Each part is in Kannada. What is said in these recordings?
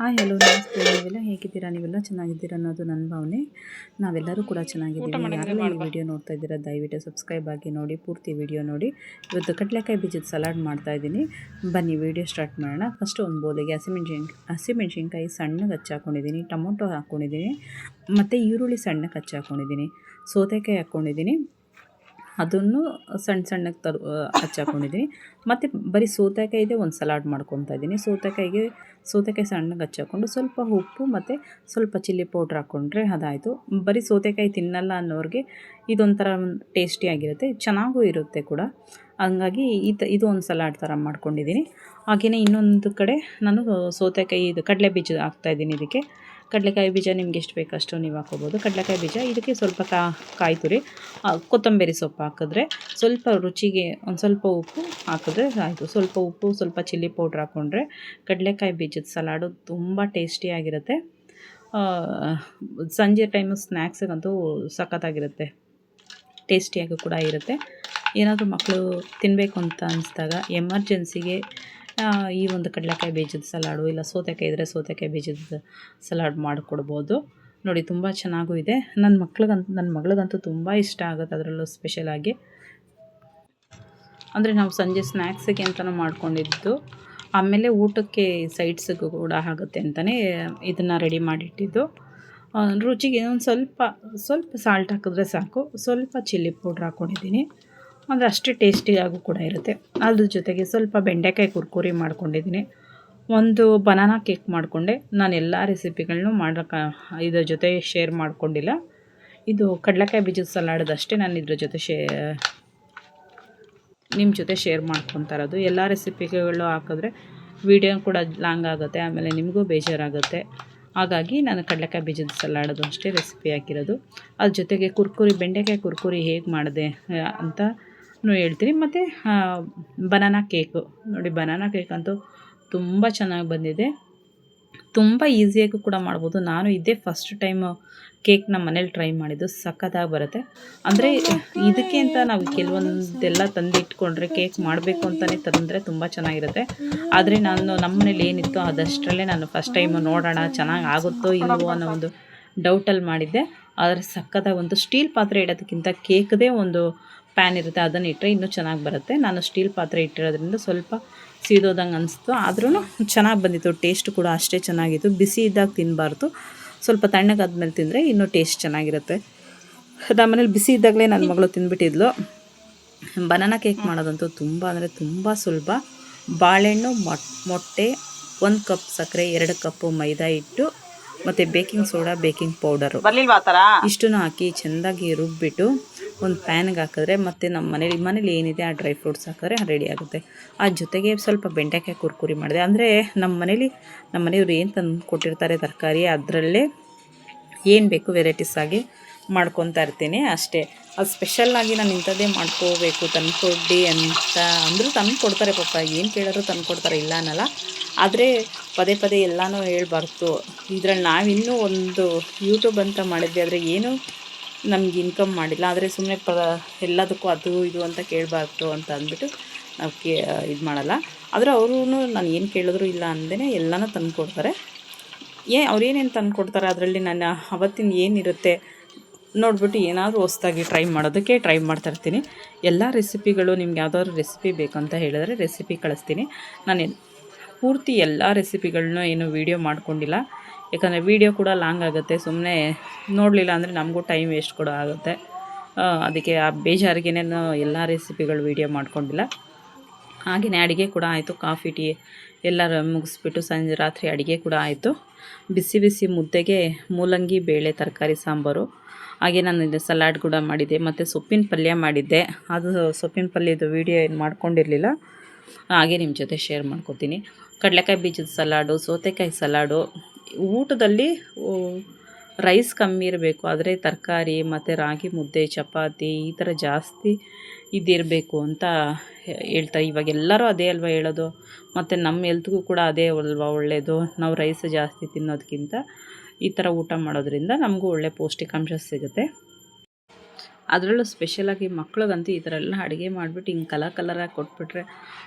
ಹಾಯ್ ಹಲೋ ನಮಸ್ತೆ. ನೀವೆಲ್ಲ ಹೇಗಿದ್ದೀರಾ? ನೀವೆಲ್ಲ ಚೆನ್ನಾಗಿದ್ದೀರಾ ಅನ್ನೋದು ನನ್ನ ಭಾವನೆ. ನಾವೆಲ್ಲರೂ ಕೂಡ ಚೆನ್ನಾಗಿದ್ದೀವಿ. ಯಾರೆಲ್ಲ ಈ ವಿಡಿಯೋ ನೋಡ್ತಾ ಇದ್ದೀರಾ ದಯವಿಟ್ಟು ಸಬ್ಸ್ಕ್ರೈಬ್ ಆಗಿ ನೋಡಿ ಪೂರ್ತಿ ವಿಡಿಯೋ ನೋಡಿ. ಇವತ್ತು ಕಡಲೆಕಾಯಿ ಬೀಜದ ಸಲಾಡ್ ಮಾಡ್ತಾ ಇದ್ದೀನಿ. ಬನ್ನಿ ವಿಡಿಯೋ ಸ್ಟಾರ್ಟ್ ಮಾಡೋಣ. ಫಸ್ಟ್ ಒಂದು ಬೋಲಿಗೆ ಹಸಿಮೆಣ್ಸಿನ್ಕಾಯಿ ಹಸಿಮೆಣ್ಸಿನ್ಕಾಯಿ ಸಣ್ಣಗೆ ಹಚ್ಚಾಕೊಂಡಿದ್ದೀನಿ ಟೊಮೊಟೊ ಹಾಕ್ಕೊಂಡಿದ್ದೀನಿ ಮತ್ತು ಈರುಳ್ಳಿ ಸಣ್ಣಗೆ ಹಚ್ಚಾಕೊಂಡಿದ್ದೀನಿ ಸೌತೆಕಾಯಿ ಹಾಕ್ಕೊಂಡಿದ್ದೀನಿ ಅದನ್ನು ಸಣ್ಣ ಸಣ್ಣಗೆ ತರು ಹಚ್ಚಾಕೊಂಡಿದ್ದೀನಿ ಮತ್ತು ಬರೀ ಸೌತೆಕಾಯಿದೆ ಒಂದು ಸಲಾಡ್ ಮಾಡ್ಕೊತಾ ಇದ್ದೀನಿ ಸೌತೆಕಾಯಿಗೆ, ಸೌತೆಕಾಯಿ ಸಣ್ಣಗೆ ಹಚ್ಚಾಕೊಂಡು ಸ್ವಲ್ಪ ಉಪ್ಪು ಮತ್ತು ಸ್ವಲ್ಪ ಚಿಲ್ಲಿ ಪೌಡ್ರ್ ಹಾಕ್ಕೊಂಡ್ರೆ ಅದಾಯಿತು. ಬರೀ ಸೌತೆಕಾಯಿ ತಿನ್ನಲ್ಲ ಅನ್ನೋರಿಗೆ ಇದೊಂಥರ ಟೇಸ್ಟಿಯಾಗಿರುತ್ತೆ ಚೆನ್ನಾಗೂ ಇರುತ್ತೆ ಕೂಡ. ಹಂಗಾಗಿ ಇದು ಇದು ಒಂದು ಸಲಾಡ್ ಥರ ಮಾಡ್ಕೊಂಡಿದ್ದೀನಿ ಹಾಗೆಯೇ ಇನ್ನೊಂದು ಕಡೆ ನಾನು ಸೌತೆಕಾಯಿ ಇದು ಕಡಲೆ ಬೀಜ ಹಾಕ್ತಾಯಿದ್ದೀನಿ ಇದಕ್ಕೆ. ಕಡಲೆಕಾಯಿ ಬೀಜ ನಿಮ್ಗೆ ಎಷ್ಟು ಬೇಕು ಅಷ್ಟು ನೀವು ಹಾಕೋಬೋದು ಕಡಲೆಕಾಯಿ ಬೀಜ ಇದಕ್ಕೆ ಸ್ವಲ್ಪ ಕಾ ಕಾಯಿ ತುರಿ ಕೊತ್ತಂಬರಿ ಸೊಪ್ಪು ಹಾಕಿದ್ರೆ ಸ್ವಲ್ಪ ರುಚಿಗೆ, ಒಂದು ಸ್ವಲ್ಪ ಉಪ್ಪು ಹಾಕಿದ್ರೆ ಆಯಿತು. ಸ್ವಲ್ಪ ಉಪ್ಪು, ಸ್ವಲ್ಪ ಚಿಲ್ಲಿ ಪೌಡ್ರ್ ಹಾಕ್ಕೊಂಡ್ರೆ ಕಡಲೆಕಾಯಿ ಬೀಜದ ಸಲಾಡು ತುಂಬ ಟೇಸ್ಟಿಯಾಗಿರುತ್ತೆ ಸಂಜೆ ಟೈಮು ಸ್ನ್ಯಾಕ್ಸಿಗಂತೂ ಸಖತ್ತಾಗಿರುತ್ತೆ. ಟೇಸ್ಟಿಯಾಗಿ ಕೂಡ ಇರುತ್ತೆ. ಏನಾದರೂ ಮಕ್ಕಳು ತಿನ್ನಬೇಕು ಅಂತ ಅನ್ಸಿದಾಗ ಎಮರ್ಜೆನ್ಸಿಗೆ ಈ ಒಂದು ಕಡಲೆಕಾಯಿ ಬೀಜದ ಸಲಾಡು ಇಲ್ಲ ಸೌತೆಕಾಯಿ ಇದ್ದರೆ ಸೌತೆಕಾಯಿ ಬೀಜದ ಸಲಾಡ್ ಮಾಡಿಕೊಡ್ಬೋದು. ನೋಡಿ, ತುಂಬ ಚೆನ್ನಾಗೂ ಇದೆ. ನನ್ನ ಮಕ್ಳಿಗಂತೂ ನನ್ನ ಮಗಳಿಗಂತೂ ತುಂಬ ಇಷ್ಟ ಆಗುತ್ತೆ ಅದರಲ್ಲೂ ಸ್ಪೆಷಲಾಗಿ ಅಂದರೆ ನಾವು ಸಂಜೆ ಸ್ನ್ಯಾಕ್ಸಿಗೆ ಅಂತಲೂ ಮಾಡ್ಕೊಂಡಿದ್ದು. ಆಮೇಲೆ ಊಟಕ್ಕೆ ಸೈಡ್ಸಿಗೂ ಕೂಡ ಆಗುತ್ತೆ ಅಂತಲೇ ಇದನ್ನು ರೆಡಿ ಮಾಡಿಟ್ಟಿದ್ದು. ರುಚಿಗೆ ಒಂದು ಸ್ವಲ್ಪ ಸ್ವಲ್ಪ ಸಾಲ್ಟ್ ಹಾಕಿದ್ರೆ ಸಾಕು. ಸ್ವಲ್ಪ ಚಿಲ್ಲಿ ಪೌಡ್ರ್ ಹಾಕ್ಕೊಂಡಿದ್ದೀನಿ ಅಂದರೆ ಅಷ್ಟೇ ಟೇಸ್ಟಿಯಾಗೂ ಕೂಡ ಇರುತ್ತೆ. ಅದ್ರ ಜೊತೆಗೆ ಸ್ವಲ್ಪ ಬೆಂಡೆಕಾಯಿ ಕುರ್ಕುರಿ ಮಾಡ್ಕೊಂಡಿದ್ದೀನಿ. ಒಂದು ಬನಾನಾ ಕೇಕ್ ಮಾಡಿಕೊಂಡೆ. ನಾನು ಎಲ್ಲ ರೆಸಿಪಿಗಳನ್ನೂ ಮಾಡೋಕ್ಕೆ ಇದ್ರ ಜೊತೆ ಶೇರ್ ಮಾಡಿಕೊಂಡಿಲ್ಲ. ಇದು ಕಡಲೆಕಾಯಿ ಬೀಜದ ಸಲಾಡದಷ್ಟೇ ನಾನು ಇದ್ರ ಜೊತೆ ಶೇ ನಿಮ್ಮ ಜೊತೆ ಶೇರ್ ಮಾಡ್ಕೊತಾ ಇರೋದು. ಎಲ್ಲ ರೆಸಿಪಿಗಳು ಹಾಕಿದ್ರೆ ವೀಡಿಯೋ ಕೂಡ ಲಾಂಗ್ ಆಗುತ್ತೆ, ಆಮೇಲೆ ನಿಮಗೂ ಬೇಜಾರಾಗುತ್ತೆ. ಹಾಗಾಗಿ ನಾನು ಕಡಲೆಕಾಯಿ ಬೀಜದ ಸಲಾಡದು ಅಷ್ಟೇ ರೆಸಿಪಿ ಹಾಕಿರೋದು. ಅದ್ರ ಜೊತೆಗೆ ಕುರ್ಕುರಿ, ಬೆಂಡೆಕಾಯಿ ಕುರ್ಕುರಿ ಹೇಗೆ ಮಾಡಿದೆ ಅಂತ ಹೇಳ್ತೀನಿ. ಮತ್ತು ಬನಾನಾ ಕೇಕು ನೋಡಿ ಬನಾನಾ ಕೇಕ್ ಅಂತೂ ತುಂಬ ಚೆನ್ನಾಗಿ ಬಂದಿದೆ. ತುಂಬ ಈಸಿಯಾಗಿ ಕೂಡ ಮಾಡ್ಬೋದು. ನಾನು ಇದೇ ಫಸ್ಟ್ ಟೈಮು ಕೇಕ್ ನಮ್ಮ ಮನೇಲಿ ಟ್ರೈ ಮಾಡಿದ್ದು. ಸಖತ್ತಾಗಿ ಬರುತ್ತೆ. ಅಂದರೆ, ಇದಕ್ಕೆ ಅಂತ ನಾವು ಕೆಲವೊಂದೆಲ್ಲ ತಂದಿಟ್ಕೊಂಡ್ರೆ ಕೇಕ್ ಮಾಡಬೇಕು ಅಂತಲೇ ತಂದರೆ ತುಂಬ ಚೆನ್ನಾಗಿರುತ್ತೆ. ಆದರೆ ನಾನು ನಮ್ಮ ಮನೇಲಿ ಏನಿತ್ತು ಅದಷ್ಟರಲ್ಲೇ ನಾನು ಫಸ್ಟ್ ಟೈಮು ನೋಡೋಣ, ಚೆನ್ನಾಗಿ ಆಗುತ್ತೋ ಇಲ್ವೋ ಅನ್ನೋ ಒಂದು ಡೌಟಲ್ಲಿ ಮಾಡಿದ್ದೆ. ಆದರೆ ಸಖತ್ತಾಗಿ ಒಂದು ಸ್ಟೀಲ್ ಪಾತ್ರೆ ಇಡೋದಕ್ಕಿಂತ ಕೇಕ್ದೇ ಒಂದು ಪ್ಯಾನ್ ಇರುತ್ತೆ ಅದನ್ನು ಇಟ್ಟರೆ ಇನ್ನೂ ಚೆನ್ನಾಗಿ ಬರುತ್ತೆ. ನಾನು ಸ್ಟೀಲ್ ಪಾತ್ರೆ ಇಟ್ಟಿರೋದ್ರಿಂದ ಸ್ವಲ್ಪ ಸೀದೋದಂಗೆ ಅನಿಸ್ತು. ಆದ್ರೂ ಚೆನ್ನಾಗಿ ಬಂದಿತ್ತು. ಟೇಸ್ಟ್ ಕೂಡ ಅಷ್ಟೇ ಚೆನ್ನಾಗಿತ್ತು. ಬಿಸಿ ಇದ್ದಾಗ ತಿನ್ನಬಾರ್ದು ಸ್ವಲ್ಪ ತಣ್ಣಗಾದ್ಮೇಲೆ ತಿಂದರೆ ಇನ್ನೂ ಟೇಸ್ಟ್ ಚೆನ್ನಾಗಿರುತ್ತೆ. ನಮ್ಮ ಮನೇಲಿ ಬಿಸಿ ಇದ್ದಾಗಲೇ ನನ್ನ ಮಗಳು ತಿಂದ್ಬಿಟ್ಟಿದ್ಲು ಬನಾನಾ ಕೇಕ್ ಮಾಡೋದಂತೂ ತುಂಬ ಅಂದರೆ ತುಂಬ ಸುಲಭ. ಬಾಳೆಹಣ್ಣು ಮೊಟ್ಟೆ ಒಂದು ಕಪ್ ಸಕ್ಕರೆ ಎರಡು ಕಪ್ಪು ಮೈದಾ ಹಿಟ್ಟು ಮತ್ತು ಬೇಕಿಂಗ್ ಸೋಡಾ ಬೇಕಿಂಗ್ ಪೌಡರು. ಇಷ್ಟನ್ನು ಹಾಕಿ ಚೆಂದಾಗಿ ರುಬ್ಬಿಟ್ಟು ಒಂದು ಪ್ಯಾನ್ಗೆ ಹಾಕಿದ್ರೆ ಮತ್ತು ನಮ್ಮ ಮನೇಲಿ ಮನೇಲಿ ಏನಿದೆ ಆ ಡ್ರೈ ಫ್ರೂಟ್ಸ್ ಹಾಕಿದ್ರೆ ರೆಡಿ ಆಗುತ್ತೆ. ಆ ಜೊತೆಗೆ ಸ್ವಲ್ಪ ಬೆಂಡೆಕಾಯಿ ಕುರ್ಕುರಿ ಮಾಡಿದೆ. ಅಂದರೆ ನಮ್ಮ ಮನೇಲಿ, ನಮ್ಮ ಮನೆಯವ್ರು ಏನು ತಂದು ಕೊಟ್ಟಿರ್ತಾರೆ ತರಕಾರಿ, ಅದರಲ್ಲೇ ಏನು ಬೇಕು ವೆರೈಟೀಸ್ ಆಗಿ ಮಾಡ್ಕೊತಾ ಇರ್ತೀನಿ. ಅಷ್ಟೇ. ಅದು ಸ್ಪೆಷಲ್ಲಾಗಿ ನಾನು ಇಂಥದ್ದೇ ಮಾಡ್ಕೋಬೇಕು, ತಂದು ಕೊಡಿ ಅಂತ ಅಂದರೂ ತಂದು ಕೊಡ್ತಾರೆ ಪಾಪ. ಏನು ಕೇಳೋರು ತಂದು ಕೊಡ್ತಾರೆ, ಇಲ್ಲ ಅನ್ನಲ್ಲ. ಆದರೆ ಪದೇ ಪದೇ ಎಲ್ಲನೂ ಹೇಳ್ಬಾರ್ದು. ಇದ್ರಲ್ಲಿ ನಾವಿನ್ನೂ ಒಂದು ಯೂಟ್ಯೂಬ್ ಅಂತ ಮಾಡಿದ್ವಿ, ಆದರೆ ಏನು ನಮ್ಗೆ ಇನ್ಕಮ್ ಮಾಡಿಲ್ಲ. ಆದರೆ ಸುಮ್ಮನೆ ಪ, ಎಲ್ಲದಕ್ಕೂ ಅದು ಇದು ಅಂತ ಕೇಳಬಾರ್ದು ಅಂತ ಅಂದ್ಬಿಟ್ಟು ನಾವು ಕೇ, ಇದು ಮಾಡಲ್ಲ. ಆದರೆ ಅವರು ನಾನು ಏನು ಕೇಳಿದ್ರು ಇಲ್ಲ ಅಂದೇ ಎಲ್ಲನೂ ತಂದು ಕೊಡ್ತಾರೆ. ಏ ಅವ್ರೇನೇನು ತಂದು ಕೊಡ್ತಾರೆ ಅದರಲ್ಲಿ ನಾನು ಅವತ್ತಿನ ಏನಿರುತ್ತೆ ನೋಡಿಬಿಟ್ಟು ಏನಾದರೂ ಹೊಸ್ದಾಗಿ ಟ್ರೈ ಮಾಡೋದಕ್ಕೆ ಟ್ರೈ ಮಾಡ್ತಾಯಿರ್ತೀನಿ ಎಲ್ಲ ರೆಸಿಪಿಗಳು ನಿಮ್ಗೆ ಯಾವುದಾದ್ರು ರೆಸಿಪಿ ಬೇಕಂತ ಹೇಳಿದ್ರೆ ರೆಸಿಪಿ ಕಳಿಸ್ತೀನಿ. ನಾನು ಪೂರ್ತಿ ಎಲ್ಲ ರೆಸಿಪಿಗಳನ್ನೂ ಏನು ವೀಡಿಯೋ ಮಾಡ್ಕೊಂಡಿಲ್ಲ. ಯಾಕಂದರೆ ವೀಡಿಯೋ ಕೂಡ ಲಾಂಗ್ ಆಗುತ್ತೆ. ಸುಮ್ಮನೆ ನೋಡಲಿಲ್ಲ ಅಂದರೆ ನಮಗೂ ಟೈಮ್ ವೇಸ್ಟ್ ಕೂಡ ಆಗುತ್ತೆ. ಅದಕ್ಕೆ ಆ ಬೇಜಾರಿಗೆ ಎಲ್ಲ ರೆಸಿಪಿಗಳು ವೀಡಿಯೋ ಮಾಡ್ಕೊಂಡಿಲ್ಲ. ಹಾಗೆಯೇ ಅಡುಗೆ ಕೂಡ ಆಯಿತು. ಕಾಫಿ, ಟೀ ಎಲ್ಲರ ಮುಗಿಸ್ಬಿಟ್ಟು ಸಂಜೆ ರಾತ್ರಿ ಅಡುಗೆ ಕೂಡ ಆಯಿತು. ಬಿಸಿ ಬಿಸಿ ಮುದ್ದೆಗೆ ಮೂಲಂಗಿ, ಬೇಳೆ, ತರಕಾರಿ, ಸಾಂಬಾರು. ಹಾಗೆ ನಾನು ಸಲಾಡ್ ಕೂಡ ಮಾಡಿದ್ದೆ. ಮತ್ತು ಸೊಪ್ಪಿನ ಪಲ್ಯ ಮಾಡಿದ್ದೆ. ಅದು ಸೊಪ್ಪಿನ ಪಲ್ಯದ ವೀಡಿಯೋ ಏನು ಮಾಡ್ಕೊಂಡಿರಲಿಲ್ಲ. ಹಾಗೆ ನಿಮ್ಮ ಜೊತೆ ಶೇರ್ ಮಾಡ್ಕೊತೀನಿ. ಕಡಲೆಕಾಯಿ ಬೀಜದ ಸಲಾಡು ಸೌತೆಕಾಯಿ ಸಲಾಡು ಊಟದಲ್ಲಿ ರೈಸ್ ಕಮ್ಮಿ ಇರಬೇಕು. ಆದರೆ ತರಕಾರಿ ಮತ್ತು ರಾಗಿ ಮುದ್ದೆ, ಚಪಾತಿ ಈ ಥರ ಜಾಸ್ತಿ ಇದಿರಬೇಕು ಅಂತ ಹೇಳ್ತಾರೆ ಇವಾಗ ಎಲ್ಲರೂ ಅದೇ ಅಲ್ವಾ ಹೇಳೋದು. ಮತ್ತು ನಮ್ಮ ಹೆಲ್ತ್ಗೂ ಕೂಡ ಅದೇ ಅಲ್ವಾ ಒಳ್ಳೆಯದು ನಾವು ರೈಸ್ ಜಾಸ್ತಿ ತಿನ್ನೋದಕ್ಕಿಂತ ಈ ಥರ ಊಟ ಮಾಡೋದ್ರಿಂದ ನಮಗೂ ಒಳ್ಳೆ ಪೌಷ್ಟಿಕಾಂಶ ಸಿಗುತ್ತೆ. ಅದರಲ್ಲೂ ಸ್ಪೆಷಲಾಗಿ ಮಕ್ಳಿಗಂತೂ ಈ ಥರ ಎಲ್ಲ ಅಡುಗೆ ಮಾಡಿಬಿಟ್ಟು ಹಿಂಗೆ ಕಲರ್ ಕಲರಾಗಿ ಕೊಟ್ಬಿಟ್ರೆ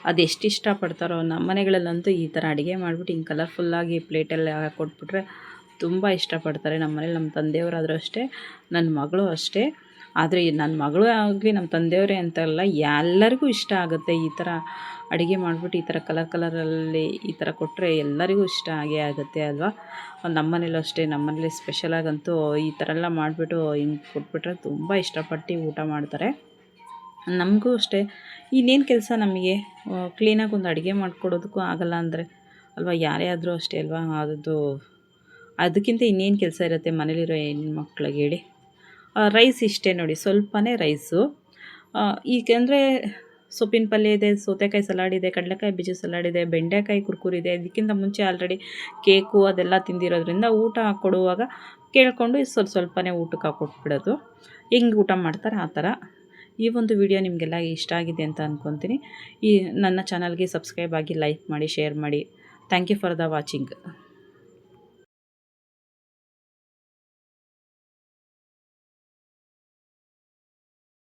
ಅದು ಎಷ್ಟು ಇಷ್ಟಪಡ್ತಾರೋ ನಮ್ಮ ಮನೆಗಳಲ್ಲಂತೂ ಈ ಥರ ಅಡುಗೆ ಮಾಡಿಬಿಟ್ಟು ಹಿಂಗೆ ಕಲರ್ಫುಲ್ಲಾಗಿ ಪ್ಲೇಟಲ್ಲಿ ಕೊಟ್ಬಿಟ್ರೆ ತುಂಬ ಇಷ್ಟಪಡ್ತಾರೆ. ನಮ್ಮ ಮನೇಲಿ ನಮ್ಮ ತಂದೆಯವರಾದರೂ ಅಷ್ಟೇ, ನನ್ನ ಮಗಳು ಅಷ್ಟೇ. ಆದರೆ ನನ್ನ ಮಗಳು ಆಗಲಿ ನಮ್ಮ ತಂದೆಯವರೇ ಅಂತಲ್ಲ ಎಲ್ಲರಿಗೂ ಇಷ್ಟ ಆಗುತ್ತೆ ಈ ಥರ ಅಡುಗೆ ಮಾಡಿಬಿಟ್ಟು ಈ ಥರ ಕಲರ್ ಕಲರಲ್ಲಿ ಈ ಥರ ಕೊಟ್ಟರೆ ಎಲ್ಲರಿಗೂ ಇಷ್ಟ ಆಗೇ ಆಗುತ್ತೆ ಅಲ್ವಾ? ನಮ್ಮ ಮನೇಲೂ ಅಷ್ಟೇ, ನಮ್ಮನೇಲಿ ಸ್ಪೆಷಲಾಗಂತೂ ಈ ಥರ ಎಲ್ಲ ಮಾಡಿಬಿಟ್ಟು ಹಿಂಗೆ ಕೊಟ್ಬಿಟ್ರೆ ತುಂಬ ಇಷ್ಟಪಟ್ಟು ಊಟ ಮಾಡ್ತಾರೆ. ನಮಗೂ ಅಷ್ಟೇ. ಇನ್ನೇನು ಕೆಲಸ ನಮಗೆ? ಕ್ಲೀನಾಗಿ ಒಂದು ಅಡುಗೆ ಮಾಡಿಕೊಡೋದಕ್ಕೂ ಆಗಲ್ಲ ಅಂದರೆ ಅಲ್ವಾ? ಯಾರೇ ಆದರೂ ಅಷ್ಟೇ ಅಲ್ವಾ? ಅದು ಅದಕ್ಕಿಂತ ಇನ್ನೇನು ಕೆಲಸ ಇರುತ್ತೆ ಮನೇಲಿರೋ ಹೆಣ್ಮಕ್ಳಿಗೆ ಹೇಳಿ. ರೈಸ್ ಇಷ್ಟೇ ನೋಡಿ, ಸ್ವಲ್ಪನೇ ರೈಸು. ಈಗಂದರೆ ಸೊಪ್ಪಿನ ಪಲ್ಯ ಇದೆ, ಸೌತೆಕಾಯಿ ಸಲಾಡ್ ಇದೆ, ಕಡಲೆಕಾಯಿ ಬೀಜ ಸಲಾಡ್ ಇದೆ, ಬೆಂಡೆಕಾಯಿ ಕುರ್ಕುರಿ ಇದೆ. ಇದಕ್ಕಿಂತ ಮುಂಚೆ ಆಲ್ರೆಡಿ ಕೇಕು ಅದೆಲ್ಲ ತಿಂದಿರೋದ್ರಿಂದ ಊಟ ಕೊಡುವಾಗ ಕೇಳಿಕೊಂಡು ಸ್ವಲ್ಪ ಸ್ವಲ್ಪನೇ ಊಟಕ್ಕೆ ಕೊಟ್ಬಿಡೋದು ಹೆಂಗೆ ಊಟ ಮಾಡ್ತಾರೆ ಆ ಥರ. ಈ ಒಂದು ವಿಡಿಯೋ ನಿಮಗೆಲ್ಲ ಇಷ್ಟ ಆಗಿದೆ ಅಂತ ಅಂದ್ಕೊತೀನಿ ಈ ನನ್ನ ಚಾನಲ್ಗೆ ಸಬ್ಸ್ಕ್ರೈಬ್ ಆಗಿ ಲೈಕ್ ಮಾಡಿ, ಶೇರ್ ಮಾಡಿ. Thank you for the watching.